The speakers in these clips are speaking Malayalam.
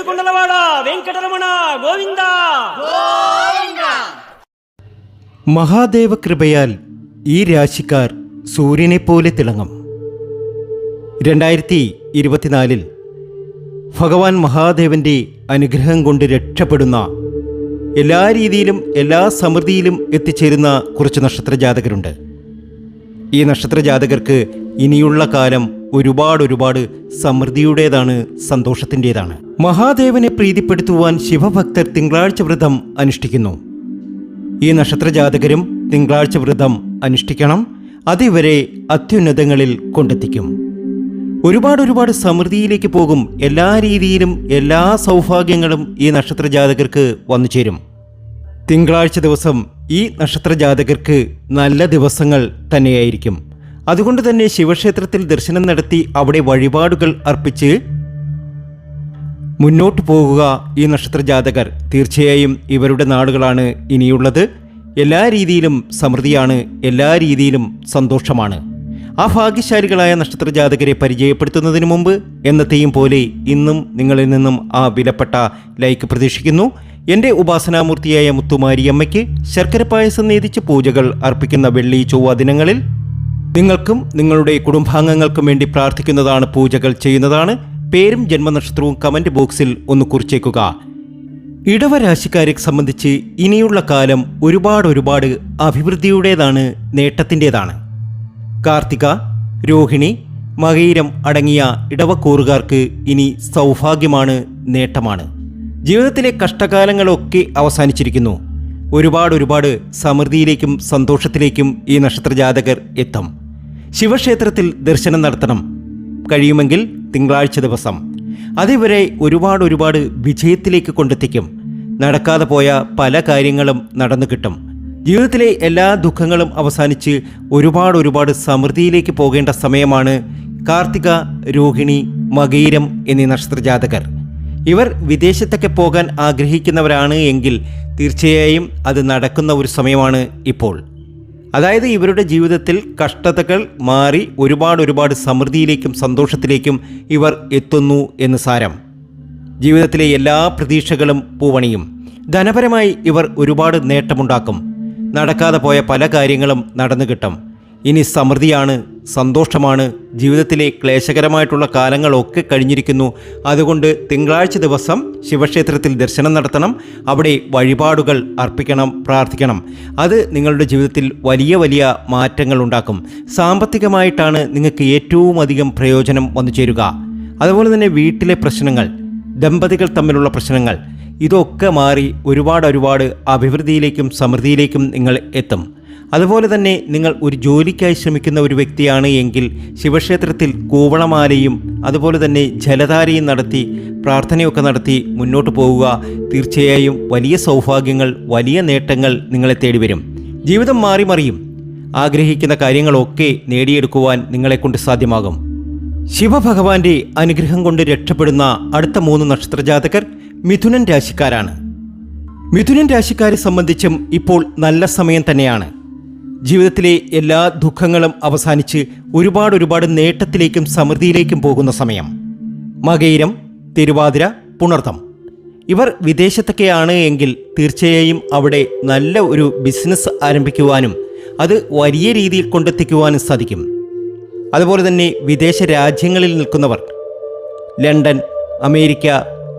ఏడుకొండలవాడ వెంకటరమణ గోవింద മഹാദേവ കൃപയാൽ ഈ രാശിക്കാർ സൂര്യനെ പോലെ തിളങ്ങും രണ്ടായിരത്തി ഇരുപത്തിനാലിൽ ഭഗവാൻ മഹാദേവന്റെ അനുഗ്രഹം കൊണ്ട് രക്ഷപ്പെടുന്ന എല്ലാ രീതിയിലും എല്ലാ സമൃദ്ധിയിലും എത്തിച്ചേരുന്ന കുറച്ച് നക്ഷത്ര ജാതകരുണ്ട് ഈ നക്ഷത്ര ജാതകർക്ക് ഇനിയുള്ള കാലം ഒരുപാട് ഒരുപാട് സമൃദ്ധിയുടേതാണ് സന്തോഷത്തിന്റെതാണ്. മഹാദേവനെ പ്രീതിപ്പെടുത്തുവാൻ ശിവഭക്തർ തിങ്കളാഴ്ച വ്രതം അനുഷ്ഠിക്കുന്നു. ഈ നക്ഷത്രജാതകരും തിങ്കളാഴ്ച വ്രതം അനുഷ്ഠിക്കണം. അതിവരെ അത്യുന്നതങ്ങളിൽ കൊണ്ടെത്തിക്കും. ഒരുപാട് ഒരുപാട് സമൃദ്ധിയിലേക്ക് പോകും. എല്ലാ രീതിയിലും എല്ലാ സൗഭാഗ്യങ്ങളും ഈ നക്ഷത്രജാതകർക്ക് വന്നു ചേരും. തിങ്കളാഴ്ച ദിവസം ഈ നക്ഷത്രജാതകർക്ക് നല്ല ദിവസങ്ങൾ തന്നെയായിരിക്കും. അതുകൊണ്ട് തന്നെ ശിവക്ഷേത്രത്തിൽ ദർശനം നടത്തി അവിടെ വഴിപാടുകൾ അർപ്പിച്ച് മുന്നോട്ട് പോകുക ഈ നക്ഷത്ര ജാതകർ തീർച്ചയായും ഇവരുടെ നാടുകളാണ് ഇനിയുള്ളത്. എല്ലാ രീതിയിലും സമൃദ്ധിയാണ് എല്ലാ രീതിയിലും സന്തോഷമാണ്. ആ ഭാഗ്യശാലികളായ നക്ഷത്ര ജാതകരെ പരിചയപ്പെടുത്തുന്നതിന് മുമ്പ് എന്നത്തെയും പോലെ ഇന്നും നിങ്ങളിൽ നിന്നും ആ വിലപ്പെട്ട ലൈക്ക് പ്രതീക്ഷിക്കുന്നു. എന്റെ ഉപാസനാമൂർത്തിയായ മുത്തുമാരിയമ്മയ്ക്ക് ശർക്കര പായസം നേതിച്ച് പൂജകൾ അർപ്പിക്കുന്ന വെള്ളി ചൊവ്വ ദിനങ്ങളിൽ നിങ്ങൾക്കും നിങ്ങളുടെ കുടുംബാംഗങ്ങൾക്കും വേണ്ടി പ്രാർത്ഥിക്കുന്നതാണ് പൂജകൾ ചെയ്യുന്നതാണ്. പേരും ജന്മനക്ഷത്രവും കമന്റ് ബോക്സിൽ ഒന്ന് കുറിച്ചേക്കുക. ഇടവരാശിക്കാരെ സംബന്ധിച്ച് ഇനിയുള്ള കാലം ഒരുപാട് ഒരുപാട് അഭിവൃദ്ധിയുടേതാണ് നേട്ടത്തിന്റെതാണ്. കാർത്തിക രോഹിണി മകയിരം അടങ്ങിയ ഇടവക്കൂറുകാർക്ക് ഇനി സൗഭാഗ്യമാണ് നേട്ടമാണ്. ജീവിതത്തിലെ കഷ്ടകാലങ്ങളൊക്കെ അവസാനിച്ചിരിക്കുന്നു. ഒരുപാട് ഒരുപാട് സമൃദ്ധിയിലേക്കും സന്തോഷത്തിലേക്കും ഈ നക്ഷത്രജാതകർ എത്തും. ശിവക്ഷേത്രത്തിൽ ദർശനം നടത്തണം. കഴിയുമെങ്കിൽ തിങ്കളാഴ്ച ദിവസം. അതിവരെ ഒരുപാട് ഒരുപാട് വിജയത്തിലേക്ക് കൊണ്ടെത്തിക്കും. നടക്കാതെ പോയ പല കാര്യങ്ങളും നടന്നു കിട്ടും. ജീവിതത്തിലെ എല്ലാ ദുഃഖങ്ങളും അവസാനിച്ച് ഒരുപാട് ഒരുപാട് സമൃദ്ധിയിലേക്ക് പോകേണ്ട സമയമാണ് കാർത്തിക രോഹിണി മകീരം എന്നീ നക്ഷത്രജാതകർ. ഇവർ വിദേശത്തൊക്കെ പോകാൻ ആഗ്രഹിക്കുന്നവരാണ് എങ്കിൽ തീർച്ചയായും അത് നടക്കുന്ന ഒരു സമയമാണ് ഇപ്പോൾ. അതായത് ഇവരുടെ ജീവിതത്തിൽ കഷ്ടതകൾ മാറി ഒരുപാട് ഒരുപാട് സമൃദ്ധിയിലേക്കും സന്തോഷത്തിലേക്കും ഇവർ എത്തുന്നു എന്ന് സാരം. ജീവിതത്തിലെ എല്ലാ പ്രതീക്ഷകളും പൂവണിയും. ധനപരമായി ഇവർ ഒരുപാട് നേട്ടമുണ്ടാക്കും. നടക്കാതെ പോയ പല കാര്യങ്ങളും നടന്നു കിട്ടും ഇനി സമൃദ്ധിയാണ് സന്തോഷമാണ്. ജീവിതത്തിലെ ക്ലേശകരമായിട്ടുള്ള കാലങ്ങളൊക്കെ കഴിഞ്ഞിരിക്കുന്നു. അതുകൊണ്ട് തിങ്കളാഴ്ച ദിവസം ശിവക്ഷേത്രത്തിൽ ദർശനം നടത്തണം. അവിടെ വഴിപാടുകൾ അർപ്പിക്കണം പ്രാർത്ഥിക്കണം. അത് നിങ്ങളുടെ ജീവിതത്തിൽ വലിയ വലിയ മാറ്റങ്ങൾ ഉണ്ടാക്കും. സാമ്പത്തികമായിട്ടാണ് നിങ്ങൾക്ക് ഏറ്റവും അധികം പ്രയോജനം വന്നു ചേരുക. അതുപോലെ തന്നെ വീട്ടിലെ പ്രശ്നങ്ങൾ ദമ്പതികൾ തമ്മിലുള്ള പ്രശ്നങ്ങൾ ഇതൊക്കെ മാറി ഒരുപാട് ഒരുപാട് അഭിവൃദ്ധിയിലേക്കും സമൃദ്ധിയിലേക്കും നിങ്ങൾ എത്തും. അതുപോലെ തന്നെ നിങ്ങൾ ഒരു ജോലിക്കായി ശ്രമിക്കുന്ന ഒരു വ്യക്തിയാണ് എങ്കിൽ ശിവക്ഷേത്രത്തിൽ കൂവളമാലയും അതുപോലെ തന്നെ ജലധാരയും നടത്തി പ്രാർത്ഥനയൊക്കെ നടത്തി മുന്നോട്ട് പോവുക. തീർച്ചയായും വലിയ സൗഭാഗ്യങ്ങൾ വലിയ നേട്ടങ്ങൾ നിങ്ങളെ തേടി വരും ജീവിതം മാറി മറിയും. ആഗ്രഹിക്കുന്ന കാര്യങ്ങളൊക്കെ നേടിയെടുക്കുവാൻ നിങ്ങളെക്കൊണ്ട് സാധ്യമാകും. ശിവഭഗവാന്റെ അനുഗ്രഹം കൊണ്ട് രക്ഷപ്പെടുന്ന അടുത്ത മൂന്ന് നക്ഷത്രജാതകർ മിഥുനൻ രാശിക്കാരാണ്. മിഥുനൻ രാശിക്കാരെ സംബന്ധിച്ചും ഇപ്പോൾ നല്ല സമയം തന്നെയാണ്. ജീവിതത്തിലെ എല്ലാ ദുഃഖങ്ങളും അവസാനിച്ച് ഒരുപാട് ഒരുപാട് നേട്ടത്തിലേക്കും സമൃദ്ധിയിലേക്കും പോകുന്ന സമയം. മകയിരം തിരുവാതിര പുണർത്തം ഇവർ വിദേശത്തൊക്കെയാണ് എങ്കിൽ തീർച്ചയായും അവിടെ നല്ല ഒരു ബിസിനസ് ആരംഭിക്കുവാനും അത് വലിയ രീതിയിൽ കൊണ്ടെത്തിക്കുവാനും സാധിക്കും. അതുപോലെ തന്നെ വിദേശ രാജ്യങ്ങളിൽ നിൽക്കുന്നവർ ലണ്ടൻ അമേരിക്ക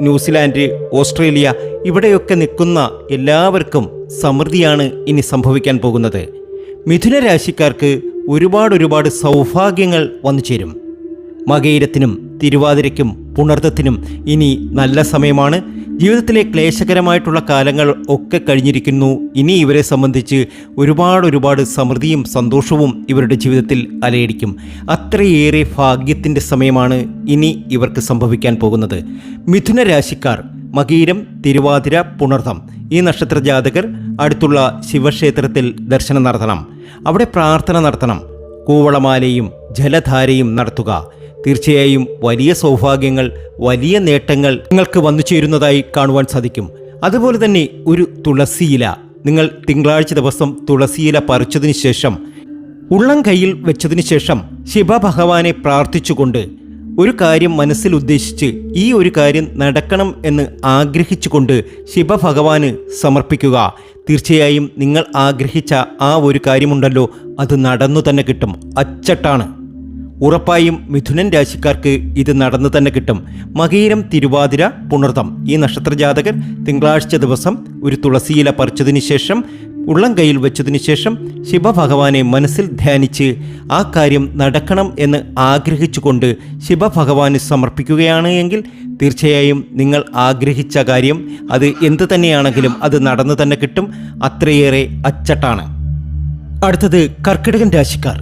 ന്യൂസിലാൻഡ് ഓസ്ട്രേലിയ ഇവിടെയൊക്കെ നിൽക്കുന്ന എല്ലാവർക്കും സമൃദ്ധിയാണ് ഇനി സംഭവിക്കാൻ പോകുന്നത്. മിഥുന രാശിക്കാർക്ക് ഒരുപാട് ഒരുപാട് സൗഭാഗ്യങ്ങൾ വന്നു ചേരും. മകയിരത്തിനും തിരുവാതിരയ്ക്കും പുണർത്തത്തിനും ഇനി നല്ല സമയമാണ്. ജീവിതത്തിലെ ക്ലേശകരമായിട്ടുള്ള കാലങ്ങൾ ഒക്കെ കഴിഞ്ഞിരിക്കുന്നു. ഇനി ഇവരെ സംബന്ധിച്ച് ഒരുപാട് ഒരുപാട് സമൃദ്ധിയും സന്തോഷവും ഇവരുടെ ജീവിതത്തിൽ അലയടിക്കും. അത്രയേറെ ഭാഗ്യത്തിന്റെ സമയമാണ് ഇനി ഇവർക്ക് സംഭവിക്കാൻ പോകുന്നത്. മിഥുന രാശിക്കാർ മകീരം തിരുവാതിര പുണർതം ഈ നക്ഷത്ര ജാതകർ അടുത്തുള്ള ശിവക്ഷേത്രത്തിൽ ദർശനം നടത്തണം. അവിടെ പ്രാർത്ഥന നടത്തണം. കൂവളമാലയും ജലധാരയും നടത്തുക. തീർച്ചയായും വലിയ സൗഭാഗ്യങ്ങൾ വലിയ നേട്ടങ്ങൾ നിങ്ങൾക്ക് വന്നു ചേരുന്നതായി കാണുവാൻ സാധിക്കും. അതുപോലെ തന്നെ ഒരു തുളസിയില. നിങ്ങൾ തിങ്കളാഴ്ച ദിവസം തുളസിയില പറിച്ചതിന് ശേഷം ഉള്ളം കയ്യിൽ വെച്ചതിന് ശേഷം ശിവഭഗവാനെ പ്രാർത്ഥിച്ചുകൊണ്ട് ഒരു കാര്യം മനസ്സിൽ ഉദ്ദേശിച്ച് ഈ ഒരു കാര്യം നടക്കണം എന്ന് ആഗ്രഹിച്ചുകൊണ്ട് ശിവഭഗവാന് സമർപ്പിക്കുക. തീർച്ചയായും നിങ്ങൾ ആഗ്രഹിച്ച ആ ഒരു കാര്യമുണ്ടല്ലോ അത് നടന്നു തന്നെ കിട്ടും. അച്ചട്ടാണ്. ഉറപ്പായും മിഥുനൻ രാശിക്കാർക്ക് ഇത് നടന്നു തന്നെ കിട്ടും. മകീരം തിരുവാതിര പുണർതം. ഈ നക്ഷത്രജാതകർ തിങ്കളാഴ്ച ദിവസം ഒരു തുളസിയില പറിച്ചതിന് ശേഷം ഉള്ളം കയ്യിൽ വെച്ചതിന് ശേഷം ശിവഭഗവാനെ മനസ്സിൽ ധ്യാനിച്ച് ആ കാര്യം നടക്കണം എന്ന് ആഗ്രഹിച്ചുകൊണ്ട് ശിവഭഗവാന് സമർപ്പിക്കുകയാണ് എങ്കിൽ തീർച്ചയായും നിങ്ങൾ ആഗ്രഹിച്ച കാര്യം അത് എന്ത് തന്നെയാണെങ്കിലും അത് നടന്നു തന്നെ കിട്ടും. അത്രയേറെ അച്ചട്ടാണ്. അടുത്തത് കർക്കിടകൻ രാശിക്കാർ.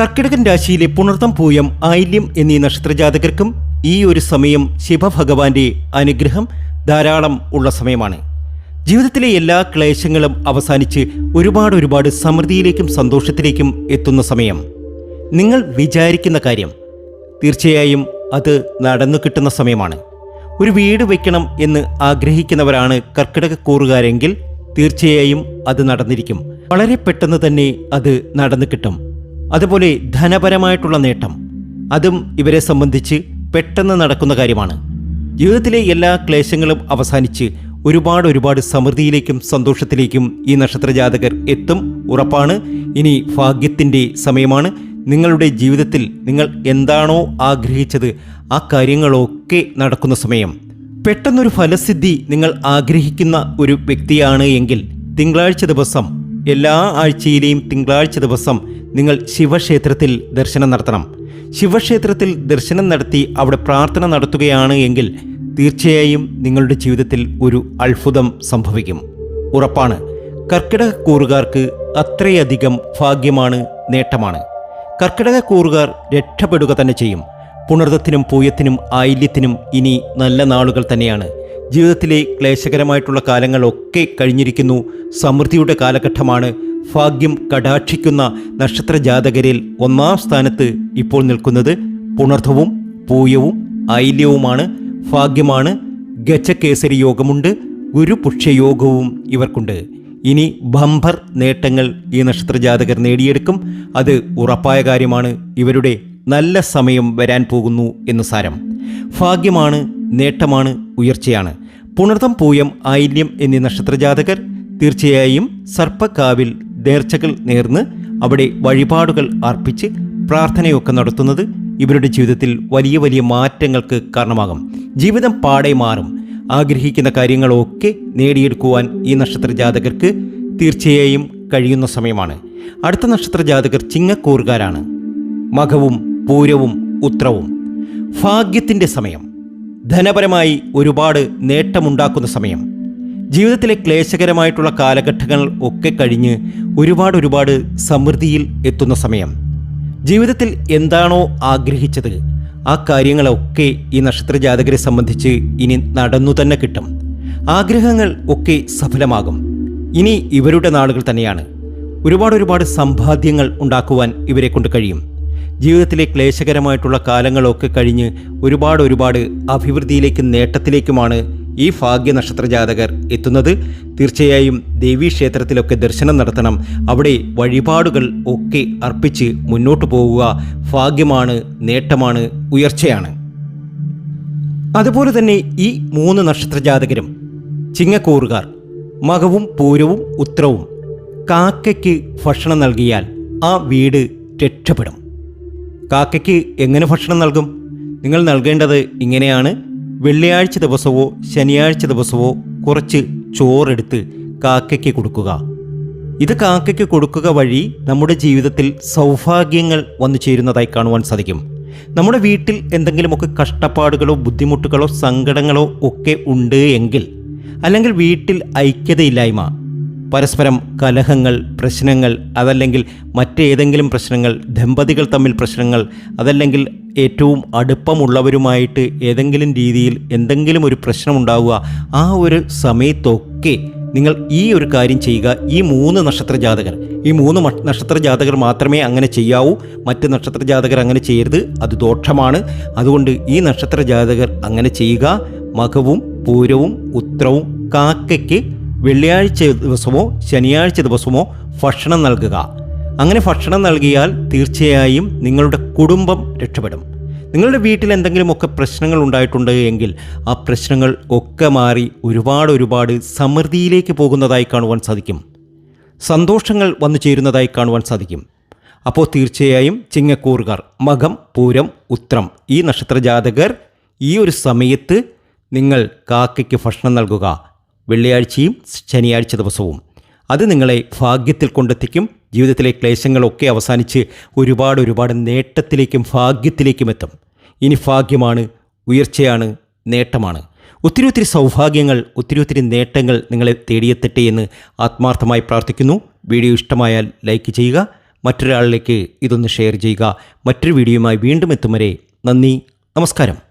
കർക്കിടകൻ രാശിയിലെ പുണർത്തം പൂയം ആയില്യം എന്നീ നക്ഷത്രജാതകർക്കും ഈ ഒരു സമയം ശിവഭഗവാന്റെ അനുഗ്രഹം ധാരാളം ഉള്ള സമയമാണ്. ജീവിതത്തിലെ എല്ലാ ക്ലേശങ്ങളും അവസാനിച്ച് ഒരുപാട് ഒരുപാട് സമൃദ്ധിയിലേക്കും സന്തോഷത്തിലേക്കും എത്തുന്ന സമയം. നിങ്ങൾ വിചാരിക്കുന്ന കാര്യം തീർച്ചയായും അത് നടന്നു കിട്ടുന്ന സമയമാണ്. ഒരു വീട് വയ്ക്കണം എന്ന് ആഗ്രഹിക്കുന്നവരാണ് കർക്കിടകക്കൂറുകാരെങ്കിൽ തീർച്ചയായും അത് നടന്നിരിക്കും. വളരെ പെട്ടെന്ന് തന്നെ അത് നടന്നു കിട്ടും. അതുപോലെ ധനപരമായിട്ടുള്ള നേട്ടം അതും ഇവരെ സംബന്ധിച്ച് പെട്ടെന്ന് നടക്കുന്ന കാര്യമാണ്. ജീവിതത്തിലെ എല്ലാ ക്ലേശങ്ങളും അവസാനിച്ച് ഒരുപാട് ഒരുപാട് സമൃദ്ധിയിലേക്കും സന്തോഷത്തിലേക്കും ഈ നക്ഷത്രജാതകർ എത്തും. ഉറപ്പാണ്. ഇനി ഭാഗ്യത്തിന്റെ സമയമാണ്. നിങ്ങളുടെ ജീവിതത്തിൽ നിങ്ങൾ എന്താണോ ആഗ്രഹിച്ചത് ആ കാര്യങ്ങളൊക്കെ നടക്കുന്ന സമയം. പെട്ടെന്നൊരു ഫലസിദ്ധി നിങ്ങൾ ആഗ്രഹിക്കുന്ന ഒരു വ്യക്തിയാണ് എങ്കിൽ തിങ്കളാഴ്ച ദിവസം എല്ലാ ആഴ്ചയിലെയും തിങ്കളാഴ്ച ദിവസം നിങ്ങൾ ശിവക്ഷേത്രത്തിൽ ദർശനം നടത്തണം. ശിവക്ഷേത്രത്തിൽ ദർശനം നടത്തി അവിടെ പ്രാർത്ഥന നടത്തുകയാണ് എങ്കിൽ തീർച്ചയായും നിങ്ങളുടെ ജീവിതത്തിൽ ഒരു അത്ഭുതം സംഭവിക്കും. ഉറപ്പാണ്. കർക്കിടക കൂറുകാർക്ക് അത്രയധികം ഭാഗ്യമാണ് നേട്ടമാണ്. കർക്കിടക കൂറുകാർ രക്ഷപ്പെടുക തന്നെ ചെയ്യും. പുണർദ്ദത്തിനും പൂയത്തിനും ആയില്യത്തിനും ഇനി നല്ല നാളുകൾ തന്നെയാണ്. ജീവിതത്തിലെ ക്ലേശകരമായിട്ടുള്ള കാലങ്ങളൊക്കെ കഴിഞ്ഞിരിക്കുന്നു. സമൃദ്ധിയുടെ കാലഘട്ടമാണ്. ഭാഗ്യം കടാക്ഷിക്കുന്ന നക്ഷത്ര ജാതകരിൽ ഒന്നാം സ്ഥാനത്ത് ഇപ്പോൾ നിൽക്കുന്നത് പുണർദ്ധവും പൂയവും ഐല്യവുമാണ് ഭാഗ്യമാണ് ഗജകേസരി യോഗമുണ്ട് ഗുരുപുഷ്യയോഗവും ഇവർക്കുണ്ട്. ഇനി ബംബർ നേട്ടങ്ങൾ ഈ നക്ഷത്രജാതകർ നേടിയെടുക്കും. അത് ഉറപ്പായ കാര്യമാണ്. ഇവരുടെ നല്ല സമയം വരാൻ പോകുന്നു എന്ന് സാരം. ഭാഗ്യമാണ് നേട്ടമാണ് ഉയർച്ചയാണ്. പുണർതം പൂയം ആയില്യം എന്നീ നക്ഷത്രജാതകർ തീർച്ചയായും സർപ്പക്കാവിൽ നേർച്ചകൾ നേർന്ന് അവിടെ വഴിപാടുകൾ അർപ്പിച്ച് പ്രാർത്ഥനയൊക്കെ നടത്തുന്നത് ഇവരുടെ ജീവിതത്തിൽ വലിയ വലിയ മാറ്റങ്ങൾക്ക് കാരണമാകും. ജീവിതം പാടെ മാറും. ആഗ്രഹിക്കുന്ന കാര്യങ്ങളൊക്കെ നേടിയെടുക്കുവാൻ ഈ നക്ഷത്ര ജാതകർക്ക് തീർച്ചയായും കഴിയുന്ന സമയമാണ്. അടുത്ത നക്ഷത്ര ജാതകർ ചിങ്ങക്കൂറുകാരാണ്. മകവും പൂരവും ഉത്രവും. ഭാഗ്യത്തിന്റെ സമയം. ധനപരമായി ഒരുപാട് നേട്ടമുണ്ടാക്കുന്ന സമയം. ജീവിതത്തിലെ ക്ലേശകരമായിട്ടുള്ള കാലഘട്ടങ്ങൾ ഒക്കെ കഴിഞ്ഞ് ഒരുപാട് ഒരുപാട് സമൃദ്ധിയിൽ എത്തുന്ന സമയം. ജീവിതത്തിൽ എന്താണോ ആഗ്രഹിച്ചത് ആ കാര്യങ്ങളൊക്കെ ഈ നക്ഷത്ര നക്ഷത്രജാതകരെ സംബന്ധിച്ച് ഇനി നടന്നു തന്നെ കിട്ടും. ആഗ്രഹങ്ങൾ ഒക്കെ സഫലമാകും. ഇനി ഇവരുടെ നാളുകൾ തന്നെയാണ്. ഒരുപാട് ഒരുപാട് സമ്പാദ്യങ്ങൾ ഉണ്ടാക്കുവാൻ ഇവരെ കൊണ്ട് കഴിയും. ജീവിതത്തിലെ ക്ലേശകരമായിട്ടുള്ള കാലങ്ങളൊക്കെ കഴിഞ്ഞ് ഒരുപാട് ഒരുപാട് അഭിവൃദ്ധിയിലേക്കും നേട്ടത്തിലേക്കുമാണ് ഈ ഭാഗ്യ നക്ഷത്ര ജാതകർ എത്തുന്നത് തീർച്ചയായും ദേവീ ക്ഷേത്രത്തിലൊക്കെ ദർശനം നടത്തണം. അവിടെ വഴിപാടുകൾ ഒക്കെ അർപ്പിച്ച് മുന്നോട്ട് പോവുക ഭാഗ്യമാണ് നേട്ടമാണ് ഉയർച്ചയാണ്. അതുപോലെ തന്നെ ഈ മൂന്ന് നക്ഷത്ര ജാതകരും ചിങ്ങക്കൂറുകാർ മകവും പൂരവും ഉത്രവും കാക്കയ്ക്ക് ഭക്ഷണം നൽകിയാൽ ആ വീട് രക്ഷപ്പെടും. കാക്കയ്ക്ക് എങ്ങനെ ഭക്ഷണം നൽകും? നിങ്ങൾ നൽകേണ്ടത് ഇങ്ങനെയാണ്. വെള്ളിയാഴ്ച ദിവസവോ ശനിയാഴ്ച ദിവസവോ കുറച്ച് ചോറെടുത്ത് കാക്കയ്ക്ക് കൊടുക്കുക. ഇത് കാക്കയ്ക്ക് കൊടുക്കുക വഴി നമ്മുടെ ജീവിതത്തിൽ സൗഭാഗ്യങ്ങൾ വന്നു ചേരുന്നതായി കാണുവാൻ സാധിക്കും. നമ്മുടെ വീട്ടിൽ എന്തെങ്കിലുമൊക്കെ കഷ്ടപ്പാടുകളോ ബുദ്ധിമുട്ടുകളോ സങ്കടങ്ങളോ ഒക്കെ ഉണ്ട് എങ്കിൽ അല്ലെങ്കിൽ വീട്ടിൽ ഐക്യതയില്ലായ്മ പരസ്പരം കലഹങ്ങൾ പ്രശ്നങ്ങൾ അതല്ലെങ്കിൽ മറ്റേതെങ്കിലും പ്രശ്നങ്ങൾ ദമ്പതികൾ തമ്മിൽ പ്രശ്നങ്ങൾ അതല്ലെങ്കിൽ ഏറ്റവും അടുപ്പമുള്ളവരുമായിട്ട് ഏതെങ്കിലും രീതിയിൽ എന്തെങ്കിലും ഒരു പ്രശ്നമുണ്ടാവുക ആ ഒരു സമയത്തൊക്കെ നിങ്ങൾ ഈ ഒരു കാര്യം ചെയ്യുക. ഈ മൂന്ന് നക്ഷത്ര ജാതകർ ഈ മൂന്ന് നക്ഷത്ര ജാതകർ മാത്രമേ അങ്ങനെ ചെയ്യാവൂ. മറ്റ് നക്ഷത്ര ജാതകർ അങ്ങനെ ചെയ്യരുത്. അത് ദോഷമാണ്. അതുകൊണ്ട് ഈ നക്ഷത്ര ജാതകർ അങ്ങനെ ചെയ്യുക. മകവും പൂരവും ഉത്രവും കാക്കയ്ക്ക് വെള്ളിയാഴ്ച ദിവസമോ ശനിയാഴ്ച ദിവസമോ ഭക്ഷണം നൽകുക. അങ്ങനെ ഭക്ഷണം നൽകിയാൽ തീർച്ചയായും നിങ്ങളുടെ കുടുംബം രക്ഷപ്പെടും. നിങ്ങളുടെ വീട്ടിൽ എന്തെങ്കിലുമൊക്കെ പ്രശ്നങ്ങൾ ഉണ്ടായിട്ടുണ്ട് എങ്കിൽ ആ പ്രശ്നങ്ങൾ ഒക്കെ മാറി ഒരുപാട് ഒരുപാട് സമൃദ്ധിയിലേക്ക് പോകുന്നതായി കാണുവാൻ സാധിക്കും. സന്തോഷങ്ങൾ വന്നു ചേരുന്നതായി കാണുവാൻ സാധിക്കും. അപ്പോൾ തീർച്ചയായും ചിങ്ങക്കൂറുകാർ മകം പൂരം ഉത്രം ഈ നക്ഷത്ര ജാതകർ ഈ ഒരു സമയത്ത് നിങ്ങൾ കാക്കയ്ക്ക് ഭക്ഷണം നൽകുക. വെള്ളിയാഴ്ചയും ശനിയാഴ്ച ദിവസവും. അത് നിങ്ങളെ ഭാഗ്യത്തിൽ കൊണ്ടെത്തിക്കും. ജീവിതത്തിലെ ക്ലേശങ്ങളൊക്കെ അവസാനിച്ച് ഒരുപാട് ഒരുപാട് നേട്ടത്തിലേക്കും ഭാഗ്യത്തിലേക്കും എത്തും. ഇനി ഭാഗ്യമാണ് ഉയർച്ചയാണ് നേട്ടമാണ്. ഒത്തിരി ഒത്തിരി സൗഭാഗ്യങ്ങൾ ഒത്തിരി ഒത്തിരി നേട്ടങ്ങൾ നിങ്ങളെ തേടിയെത്തട്ടെ എന്ന് ആത്മാർത്ഥമായി പ്രാർത്ഥിക്കുന്നു. വീഡിയോ ഇഷ്ടമായാൽ ലൈക്ക് ചെയ്യുക. മറ്റൊരാളിലേക്ക് ഇതൊന്ന് ഷെയർ ചെയ്യുക. മറ്റൊരു വീഡിയോയുമായി വീണ്ടും എത്തും വരെ നന്ദി നമസ്കാരം.